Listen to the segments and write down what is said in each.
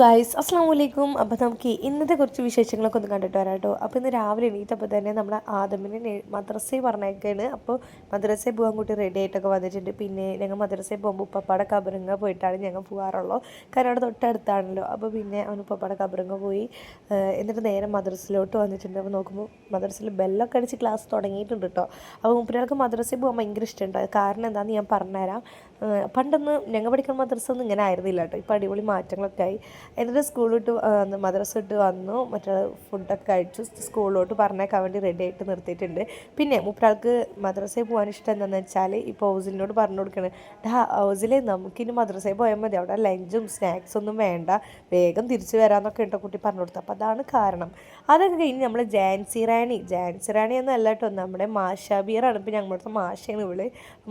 Guys അസ്സാം വലൈക്കും അപ്പോൾ നമുക്ക് ഇന്നത്തെ കുറച്ച് വിശേഷങ്ങളൊക്കെ ഒന്ന് കണ്ടിട്ട് വരാം കേട്ടോ. അപ്പോൾ ഇന്ന് രാവിലെ എണീറ്റപ്പോൾ തന്നെ നമ്മുടെ ആദമിനെ മദ്രസയിൽ പറഞ്ഞേക്കാണ് അപ്പോൾ മദ്രസയിൽ പോകാൻ കൂട്ടി റെഡി ആയിട്ടൊക്കെ വന്നിട്ടുണ്ട്. പിന്നെ ഞങ്ങൾ മദ്രസയിൽ പോകുമ്പോൾ ഉപ്പപ്പാടെ കബറിങ്ങ പോയിട്ടാണ് ഞങ്ങൾ പോകാറുള്ളൂ കാരണം അവിടെ തൊട്ടടുത്താണല്ലോ. അപ്പോൾ പിന്നെ അവൻ ഉപ്പപ്പാടെ കബറിങ്ങ പോയി. എന്നിട്ട് നേരെ മദ്രസയിലോട്ട് വന്നിട്ടുണ്ട്. അപ്പോൾ നോക്കുമ്പോൾ മദ്രസയിൽ ബെല്ലൊക്കെ അടിച്ച് ക്ലാസ് തുടങ്ങിയിട്ടുണ്ട് കേട്ടോ. അപ്പോൾ മുപ്പിനാൾക്ക് മദ്രസയിൽ പോകാൻ ഭയങ്കര ഇഷ്ടമുണ്ട് കാരണം എന്താണെന്ന് ഞാൻ പറഞ്ഞുതരാം. പണ്ടൊന്നും ഞങ്ങൾ പഠിക്കുന്ന മദ്രസ ഒന്നും ഇങ്ങനെ ആയിരുന്നില്ല കേട്ടോ ഇപ്പോൾ അടിപൊളി മാറ്റങ്ങളൊക്കെ ആയി. എന്നിട്ട് സ്കൂൾ മദ്രസ വിട്ട് വന്നു. മറ്റേ ഫുഡൊക്കെ കഴിച്ചു. സ്കൂളിലോട്ട് പറഞ്ഞേക്കാൻ വേണ്ടി റെഡി ആയിട്ട് നിർത്തിയിട്ടുണ്ട്. പിന്നെ മുപ്പരാൾക്ക് മദ്രസയിൽ പോകാൻ ഇഷ്ടം എന്താണെന്ന് വെച്ചാൽ ഇപ്പോൾ ഹൗസിലിനോട് പറഞ്ഞു കൊടുക്കണേ. ഡാ ഹൗസിൽ നമുക്കിനി മദ്രസയിൽ പോയാൽ മതി. അവിടെ ലഞ്ചും സ്നാക്സ് ഒന്നും വേണ്ട. വേഗം തിരിച്ചു വരാമെന്നൊക്കെ ഉണ്ടോ കുട്ടി പറഞ്ഞു കൊടുത്തു. അപ്പോൾ അതാണ് കാരണം. അതൊക്കെ കഴിഞ്ഞ് നമ്മൾ ജാൻസി റാണി. ജാൻസി റാണി എന്നല്ല കേട്ടോ നമ്മുടെ മാഷാബിയറാണ് ഇപ്പോൾ ഞങ്ങളുടെ മാഷയാണ് ഇവൾ.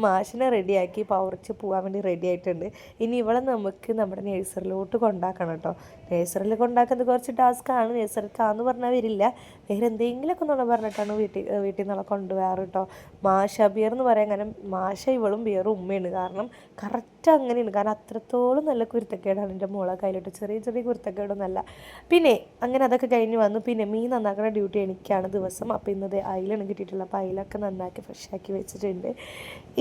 മാഷിനെ റെഡിയാക്കി പവറിച്ച് പോകാൻ വേണ്ടി റെഡി ആയിട്ടുണ്ട്. ഇനി ഇവളെ നമുക്ക് നമ്മുടെ നേഴ്സറിലോട്ട് കൊണ്ടാക്കണം കേട്ടോ നേഴ്സറിൽ കൊണ്ടാക്കുന്നത് കുറച്ച് ടാസ്ക്കാണ് നേഴ്സറിക്കാന്ന് പറഞ്ഞാൽ വരില്ല. വേറെ എന്തെങ്കിലുമൊക്കെ നുണ പറഞ്ഞിട്ടാണ് വീട്ടിൽ വീട്ടിൽ നിന്നുള്ള കൊണ്ടുപോകാറ് കേട്ടോ മാഷ ബിയർ എന്ന് പറയാൻ കാരണം മാഷ ഇവളും ബിയറും ഉമ്മയാണ് കാരണം കറക്റ്റ് അങ്ങനെയാണ്. കാരണം അത്രത്തോളം നല്ല കുരുത്തക്കേടാണ് എന്റെ മോളെ കയ്യിലിട്ട്. ചെറിയ ചെറിയ കുരുത്തക്കേടൊന്നല്ല പിന്നെ അങ്ങനെ അതൊക്കെ കഴിഞ്ഞ് വന്നു. പിന്നെ മീൻ നന്നാക്കുന്ന ഡ്യൂട്ടി എനിക്കാണ് ദിവസം. അപ്പോൾ ഇന്നത് അയിലാണ് കിട്ടിയിട്ടുള്ളത്. അപ്പോൾ അയിലൊക്കെ നന്നാക്കി ഫ്രഷാക്കി വെച്ചിട്ടുണ്ട്.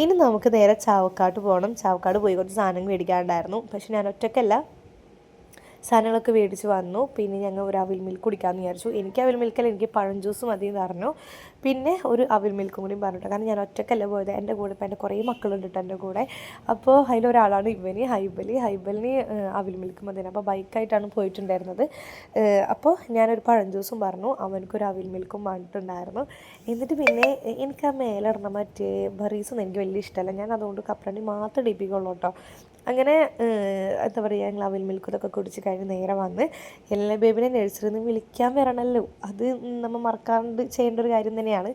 ഇനി നമുക്ക് നേരെ ചാവക്കാട്ട് പോകണം. ചാവക്കാട് പോയി കുറച്ച് സാധനങ്ങൾ മേടിക്കാണ്ടായിരുന്നു പക്ഷെ ഞാൻ ഒറ്റക്കല്ല. സാധനങ്ങളൊക്കെ മേടിച്ച് വന്നു. പിന്നെ ഞങ്ങൾ ഒരു അവിൽ മിൽക്ക് കുടിക്കാമെന്ന് വിചാരിച്ചു. എനിക്ക് അവിൽ മിൽക്കല്ല എനിക്ക് പഴം ജ്യൂസ് മതി എന്ന് പറഞ്ഞു. പിന്നെ ഒരു അവിൽ മിൽക്കും കൂടി പറഞ്ഞിട്ട് കാരണം ഞാൻ ഒറ്റക്കല്ല പോയത്. എന്റെ കൂടെ ഇപ്പം എന്റെ കുറേ മക്കളുണ്ട് കേട്ടോ എന്റെ കൂടെ. അപ്പോൾ അതിലൊരാളാണ് ഇവന് ഹൈബലി. ഹൈബലിന് അവിൽ മിൽക്ക് മതി അപ്പോൾ ബൈക്കായിട്ടാണ് പോയിട്ടുണ്ടായിരുന്നത്. അപ്പോൾ ഞാനൊരു പഴം ജ്യൂസും പറഞ്ഞു. അവനക്കൊരു അവിൽ മിൽക്കും പറഞ്ഞിട്ടുണ്ടായിരുന്നു എന്നിട്ട് പിന്നെ എനിക്ക് ആ മേലിടണം മറ്റേ ബറീസൊന്നും എനിക്ക് വലിയ ഇഷ്ടമല്ല. ഞാൻ അതുകൊണ്ട് കപ്പലണ്ടി മാത്രം ഡിപ്പിക്കുള്ളൂ കേട്ടോ അങ്ങനെ എന്താ പറയുക ഞങ്ങൾ അവിൽ മിൽക്ക് ഇതൊക്കെ കുടിച്ച് കഴിഞ്ഞ് നേരെ വന്ന് എല്ലാ ബേബിനെ നഴ്സറിയിൽ നിന്ന് വിളിക്കാൻ വരണമല്ലോ അത് നമ്മൾ മറക്കാണ്ട് ചെയ്യേണ്ട ഒരു കാര്യം തന്നെയാണ്.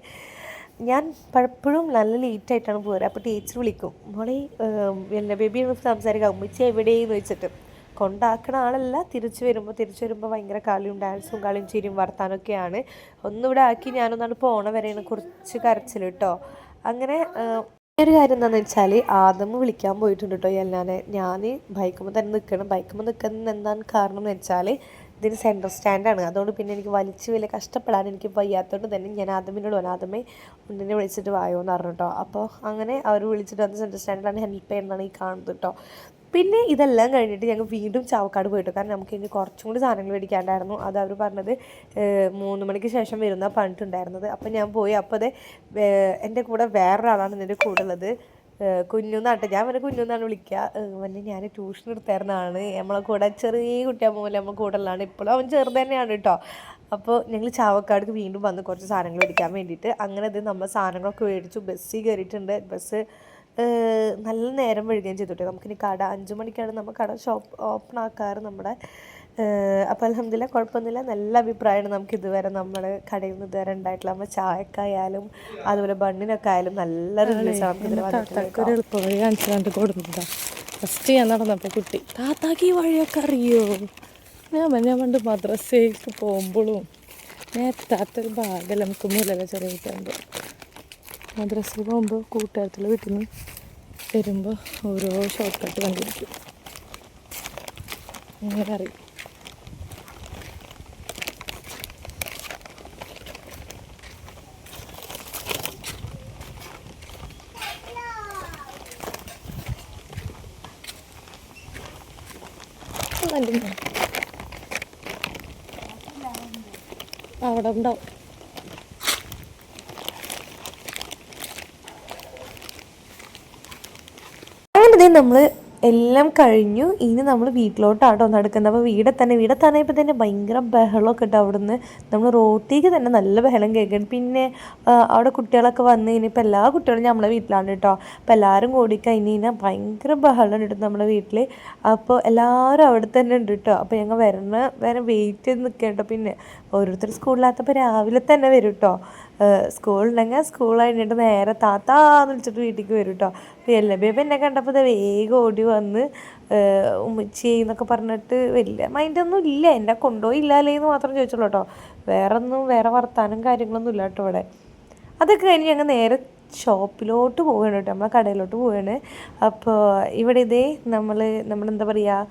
ഞാൻ പലപ്പോഴും നല്ല ലേറ്റായിട്ടാണ് പോരുക അപ്പോൾ ടീച്ചർ വിളിക്കും മോളെ എല്ലാ ബേബി സംസാരിക്കാം അമ്മച്ചി എവിടെയെന്ന് വെച്ചിട്ട്. കൊണ്ടാക്കണ ആളല്ല തിരിച്ചു വരുമ്പോൾ തിരിച്ചു വരുമ്പോൾ ഭയങ്കര കളിയും ഡാൻസും കളിയും ചിരിയും വർത്താനൊക്കെയാണ് ഒന്നിവിടെ ആക്കി ഞാനൊന്നാണ് പോണ വരെയാണ് കുറച്ച് കരച്ചിൽ കേട്ടോ അങ്ങനെ ഒരു കാര്യം എന്താണെന്ന് വെച്ചാൽ ആദ്യം വിളിക്കാൻ പോയിട്ടുണ്ട് കേട്ടോ എല്ലാനെ ഞാൻ ബൈക്കുമ്പോൾ തന്നെ നിൽക്കണം ബൈക്കുമ്പോൾ നിൽക്കുന്നത് എന്താണ് കാരണം എന്ന് വെച്ചാൽ ഇതിന് സെന്റർ സ്റ്റാൻഡാണ് അതുകൊണ്ട് പിന്നെ എനിക്ക് വലിച്ച് വലിയ കഷ്ടപ്പെടാൻ എനിക്ക് വയ്യാത്തതുകൊണ്ട് തന്നെ ഞാൻ ആദ്യമിനോട് വന്നു ആദ്യമേ ഉണ്ണിനെ വിളിച്ചിട്ട് വായോ എന്ന് പറഞ്ഞു കേട്ടോ അപ്പോൾ അങ്ങനെ അവർ വിളിച്ചിട്ട് വന്ന് സെന്റർ സ്റ്റാൻഡിലാണ് ഹെൽപ്പ് ചെയ്യുന്നതാണ് ഈ കാണുന്നത് കേട്ടോ പിന്നെ ഇതെല്ലാം കഴിഞ്ഞിട്ട് ഞങ്ങൾ വീണ്ടും ചാവക്കാട് പോയിട്ടു കാരണം നമുക്ക് ഇനി കുറച്ചും കൂടി സാധനങ്ങൾ മേടിക്കാണ്ടായിരുന്നു. അത് അവർ പറഞ്ഞത് മൂന്ന് മണിക്ക് ശേഷം വരുന്ന പറഞ്ഞിട്ടുണ്ടായിരുന്നത്. അപ്പം ഞാൻ പോയി. അപ്പോൾ അത് എന്റെ കൂടെ വേറൊരാളാണ് എന്റെ കൂടെ ഉള്ളത്. കുഞ്ഞുന്നാട്ടെ. ഞാൻ അവനെ കുഞ്ഞുന്നാണ് വിളിക്കുക അവനെ ഞാൻ ട്യൂഷൻ എടുത്തായിരുന്നതാണ് നമ്മളെ കൂടെ ചെറിയ കുട്ടിയാകുമ്പോൾ പോലെ നമ്മൾ കൂടെ ഉള്ളതാണ്. ഇപ്പോഴും അവൻ ചെറുത് തന്നെയാണ് കേട്ടോ. അപ്പോൾ ഞങ്ങൾ ചാവക്കാടക്ക് വീണ്ടും വന്ന് കുറച്ച് സാധനങ്ങൾ മേടിക്കാൻ വേണ്ടിയിട്ട് അങ്ങനെ ഇത് നമ്മൾ സാധനങ്ങളൊക്കെ മേടിച്ചു. ബസ്സിൽ കയറിയിട്ടുണ്ട്. ബസ് നല്ല നേരം വഴുകുകയും ചെയ്തു കേട്ടോ. നമുക്കിനി കട അഞ്ച് മണിക്കാണ് നമ്മൾ കട ഷോപ്പ് ഓപ്പൺ ആക്കാറ് നമ്മുടെ. അപ്പോൾ അലഹമില്ല കുഴപ്പമൊന്നുമില്ല. നല്ല അഭിപ്രായമാണ് നമുക്ക് ഇതുവരെ നമ്മുടെ കടയിൽ നിന്ന് ഇതുവരെ ഉണ്ടായിട്ടുള്ള. നമ്മൾ ചായക്കായാലും അതുപോലെ ബണ്ണിനൊക്കെ ആയാലും നല്ല റിലീസാണ് നമുക്ക് ഇതിൽ വന്നിട്ടുള്ളത് താത്താക്ക് ഒരു കാണിച്ചു കണ്ട് ഫസ്റ്റ് ഞാൻ നടന്നപ്പോൾ കുട്ടി താത്താക്ക് ഈ വഴിയൊക്കെ അറിയോ? ഞാൻ ഞാൻ പണ്ട് മദ്രസയിലേക്ക് പോകുമ്പോഴും ഞാൻ എത്താത്തൊരു ഭാഗമല്ല നമുക്ക് മൂലല ചെറിയ കുട്ടിയാകുമ്പോൾ മദ്രസയിൽ പോകുമ്പോൾ കൂട്ടുകാരത്തിൽ വീട്ടിൽ നിന്ന് വരുമ്പോൾ ഓരോ ഷോർട്ട് കട്ട് കണ്ടിരിക്കും. അങ്ങനെ അറിയും. അവിടെ ഉണ്ടാവും. അങ്ങനെ നമ്മൾ എല്ലാം കഴിഞ്ഞു. ഇനി നമ്മൾ വീട്ടിലോട്ടാട്ടോ നടക്കുന്നത്. അപ്പോൾ വീടെ തന്നെ വീടെ തന്നെ ഇപ്പോൾ തന്നെ ഭയങ്കര ബഹളമൊക്കെ ഉണ്ട് അവിടുന്ന്. നമ്മൾ റോട്ടിലേക്ക് തന്നെ നല്ല ബഹളം കേൾക്കണം പിന്നെ അവിടെ കുട്ടികളൊക്കെ വന്ന് ഇനിയിപ്പോൾ എല്ലാ കുട്ടികളും നമ്മളെ വീട്ടിലാണ് കേട്ടോ അപ്പോൾ എല്ലാവരും കൂടി കഴിഞ്ഞ് കഴിഞ്ഞാൽ ഭയങ്കര ബഹളം ഉണ്ട് നമ്മുടെ വീട്ടിൽ അപ്പോൾ എല്ലാവരും അവിടെ തന്നെ ഉണ്ട് കേട്ടോ അപ്പോൾ ഞങ്ങൾ വരണ വരെ വെയിറ്റ് ചെയ്ത് നിൽക്കേട്ടോ പിന്നെ ഓരോരുത്തർ സ്കൂളിലാത്തപ്പോൾ രാവിലെ തന്നെ വരും കേട്ടോ സ്കൂളുണ്ടെങ്കിൽ സ്കൂൾ കഴിഞ്ഞിട്ട് നേരെ താത്താന്ന് വിളിച്ചിട്ട് വീട്ടിലേക്ക് വരും കേട്ടോ അപ്പോൾ എല്ലാ ബേബി എന്നെ കണ്ടപ്പോൾ വേഗം ഓടി വന്ന് ഉമ്മച്ചി എന്നൊക്കെ പറഞ്ഞിട്ട് വലിയ മൈൻഡൊന്നും ഇല്ല. എന്നെ കൊണ്ടുപോയില്ലാലേ എന്ന് മാത്രം ചോദിച്ചുള്ളൂ കേട്ടോ വേറെ ഒന്നും വേറെ വർത്താനം കാര്യങ്ങളൊന്നും ഇല്ല കേട്ടോ ഇവിടെ. അതൊക്കെ കഴിഞ്ഞ് ഞങ്ങൾ നേരെ ഷോപ്പിലോട്ട് പോവുകയാണ് കേട്ടോ നമ്മളെ കടയിലോട്ട് പോവുകയാണ് അപ്പോൾ ഇവിടെ ഇതേ നമ്മൾ നമ്മളെന്താ പറയുക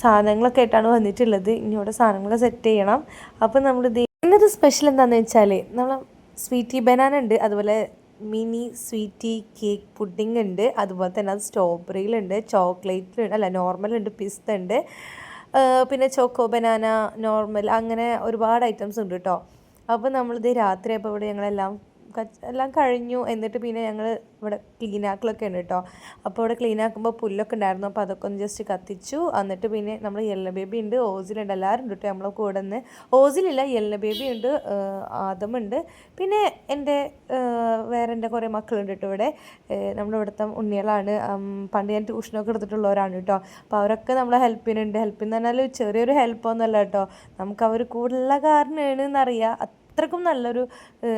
സാധനങ്ങളൊക്കെ ആയിട്ടാണ് വന്നിട്ടുള്ളത്. ഇനി ഇവിടെ സാധനങ്ങളൊക്കെ സെറ്റ് ചെയ്യണം. അപ്പോൾ നമ്മളിത് ഇന്നത്തെ സ്പെഷ്യൽ എന്താണെന്ന് വെച്ചാൽ നമ്മൾ സ്വീറ്റി ബനാന ഉണ്ട് അതുപോലെ മിനി സ്വീറ്റി കേക്ക് പുഡിംഗ് ഉണ്ട് അതുപോലെ തന്നെ അത് സ്ട്രോബെറിയിലുണ്ട് ചോക്ലേറ്റിലുണ്ട് അല്ല നോർമൽ ഉണ്ട് പിസ്ത ഉണ്ട് പിന്നെ ചോക്കോ ബനാന നോർമൽ അങ്ങനെ ഒരുപാട് ഐറ്റംസ് ഉണ്ട് കേട്ടോ അപ്പോൾ നമ്മളിത് രാത്രി അപ്പോൾ ഇവിടെ ഞങ്ങളെല്ലാം എല്ലാം കഴിഞ്ഞു. എന്നിട്ട് പിന്നെ ഞങ്ങൾ ഇവിടെ ക്ലീൻ ആക്കലൊക്കെ ഉണ്ട് കേട്ടോ അപ്പോൾ ഇവിടെ ക്ലീൻ ആക്കുമ്പോൾ പുല്ലൊക്കെ ഉണ്ടായിരുന്നു. അപ്പോൾ അതൊക്കെ ഒന്ന് ജസ്റ്റ് കത്തിച്ചു. എന്നിട്ട് പിന്നെ നമ്മൾ യെല്ലോ ബേബി ഉണ്ട്. ഓസിലുണ്ട്. എല്ലാവരും ഉണ്ട് കേട്ടോ നമ്മളെ കൂടെ നിന്ന്. ഓസിലില്ല. യെല്ലോ ബേബി ഉണ്ട്. ആദമുണ്ട് പിന്നെ എന്റെ വേറെ എന്റെ കുറേ മക്കളുണ്ട് കേട്ടോ ഇവിടെ. നമ്മുടെ ഇവിടുത്തെ ഉണ്ണികളാണ്. പണ്ട് ഞാൻ ട്യൂഷനൊക്കെ എടുത്തിട്ടുള്ളവരാണ് കേട്ടോ അപ്പോൾ അവരൊക്കെ നമ്മളെ ഹെൽപ്പിനുണ്ട്. ഹെൽപ്പ് എന്ന് പറഞ്ഞാൽ ചെറിയൊരു ഹെൽപ്പൊന്നുമല്ല കേട്ടോ നമുക്ക് അവർ കൂടുതലുള്ള കാരണമാണ് എന്നറിയാം അത്രക്കും നല്ലൊരു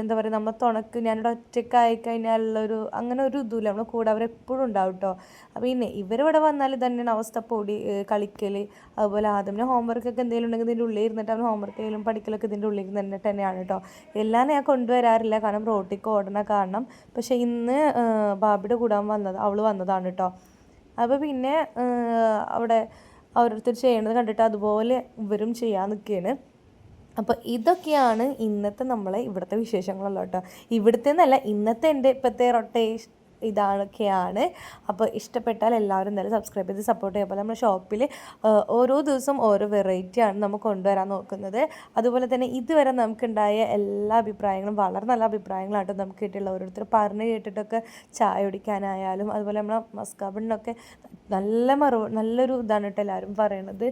എന്താ പറയുക നമ്മൾ തുണക്ക് ഞാനിവിടെ ഒറ്റയ്ക്കായി കഴിഞ്ഞാലുള്ളൊരു അങ്ങനെ ഒരു ഇതുമില്ല. നമ്മൾ കൂടെ അവരെപ്പോഴും ഉണ്ടാവും കേട്ടോ അപ്പോൾ പിന്നെ ഇവരിവിടെ വന്നാൽ തന്നെയാണ് അവസ്ഥ. പൊടി കളിക്കൽ അതുപോലെ ആദ്യം ഹോംവർക്കൊക്കെ എന്തെങ്കിലും ഉണ്ടെങ്കിൽ ഇതിന്റെ ഉള്ളിൽ ഇരുന്നിട്ട് അവൻ ഹോംവർക്ക് ചെയ്യലും പഠിക്കലൊക്കെ ഇതിന്റെ ഉള്ളിൽ തന്നെ തന്നെയാണ് കേട്ടോ എല്ലാം ഞാൻ കൊണ്ടുവരാറില്ല. കാരണം റോട്ടിക്ക് ഓടണ കാരണം. പക്ഷേ ഇന്ന് ബാബിയുടെ കൂടാൻ വന്നത് അവൾ വന്നതാണ് കേട്ടോ അപ്പോൾ പിന്നെ അവിടെ ഓരോരുത്തർ ചെയ്യണത് കണ്ടിട്ട് അതുപോലെ ഇവരും ചെയ്യാൻ നിൽക്കുകയാണ് അപ്പോൾ ഇതൊക്കെയാണ് ഇന്നത്തെ നമ്മളെ ഇവിടുത്തെ വിശേഷങ്ങളല്ലോ കേട്ടോ. ഇവിടുത്തെ എന്നല്ല ഇന്നത്തെ എന്റെ ഇപ്പോഴത്തെ റൊട്ടേഷൻ ഇതൊക്കെയാണ് അപ്പോൾ ഇഷ്ടപ്പെട്ടാൽ എല്ലാവരും എന്തായാലും സബ്സ്ക്രൈബ് ചെയ്ത് സപ്പോർട്ട് ചെയ്യുക. അപ്പോൾ നമ്മൾ ഷോപ്പിൽ ഓരോ ദിവസം ഓരോ വെറൈറ്റിയാണ് നമ്മൾ കൊണ്ടുവരാൻ നോക്കുന്നത്. അതുപോലെ തന്നെ ഇതുവരെ നമുക്കുണ്ടായ എല്ലാ അഭിപ്രായങ്ങളും വളരെ നല്ല അഭിപ്രായങ്ങളാട്ടോ നമുക്ക് കിട്ടിയുള്ള ഓരോരുത്തർ പറഞ്ഞ് കേട്ടിട്ടൊക്കെ ചായ കുടിക്കാനായാലും അതുപോലെ നമ്മളെ മസ്കാബിനൊക്കെ നല്ല മറു നല്ലൊരു ഇതാണ് കേട്ടോ എല്ലാവരും പറയണത്.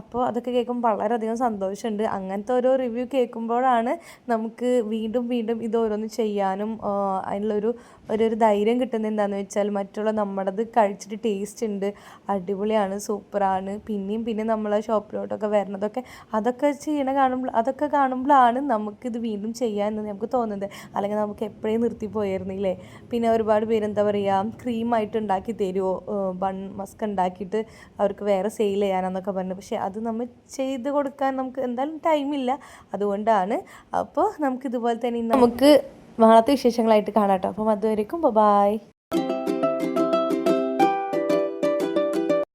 അപ്പോൾ അതൊക്കെ കേൾക്കുമ്പോൾ വളരെയധികം സന്തോഷമുണ്ട്. അങ്ങനത്തെ ഓരോ റിവ്യൂ കേൾക്കുമ്പോഴാണ് നമുക്ക് വീണ്ടും വീണ്ടും ഇത് ഓരോന്ന് ചെയ്യാനും അതിനുള്ളൊരു ഒരു ഒരു ധൈര്യം കിട്ടുന്നത് എന്താണെന്ന് വെച്ചാൽ മറ്റുള്ള നമ്മുടേത് കഴിച്ചിട്ട് ടേസ്റ്റ് ഉണ്ട്. അടിപൊളിയാണ് സൂപ്പറാണ്. പിന്നെയും പിന്നെ നമ്മളെ ഷോപ്പിലോട്ടൊക്കെ വരണതൊക്കെ അതൊക്കെ ചെയ്യണ കാണുമ്പോൾ അതൊക്കെ കാണുമ്പോഴാണ് നമുക്കിത് വീണ്ടും ചെയ്യാമെന്ന് നമുക്ക് തോന്നുന്നത്. അല്ലെങ്കിൽ നമുക്ക് എപ്പോഴേ നിർത്തി പോയിരുന്നില്ലേ? പിന്നെ ഒരുപാട് പേര് എന്താ പറയുക ക്രീമായിട്ട് ഉണ്ടാക്കി തരുമോ ബൺ മസ്ക് ഉണ്ടാക്കിയിട്ട് അവർക്ക് വേറെ സെയിൽ ചെയ്യാനെന്നൊക്കെ പറഞ്ഞു. പക്ഷേ അത് നമ്മൾ ചെയ്ത് കൊടുക്കാൻ നമുക്ക് എന്തായാലും ടൈമില്ല അതുകൊണ്ടാണ്. അപ്പോൾ നമുക്ക് ഇതുപോലെ തന്നെ നമുക്ക് നാളത്തെ വിശേഷങ്ങളായിട്ട് കാണാം കേട്ടോ അപ്പം അതുവരെയും ബൈ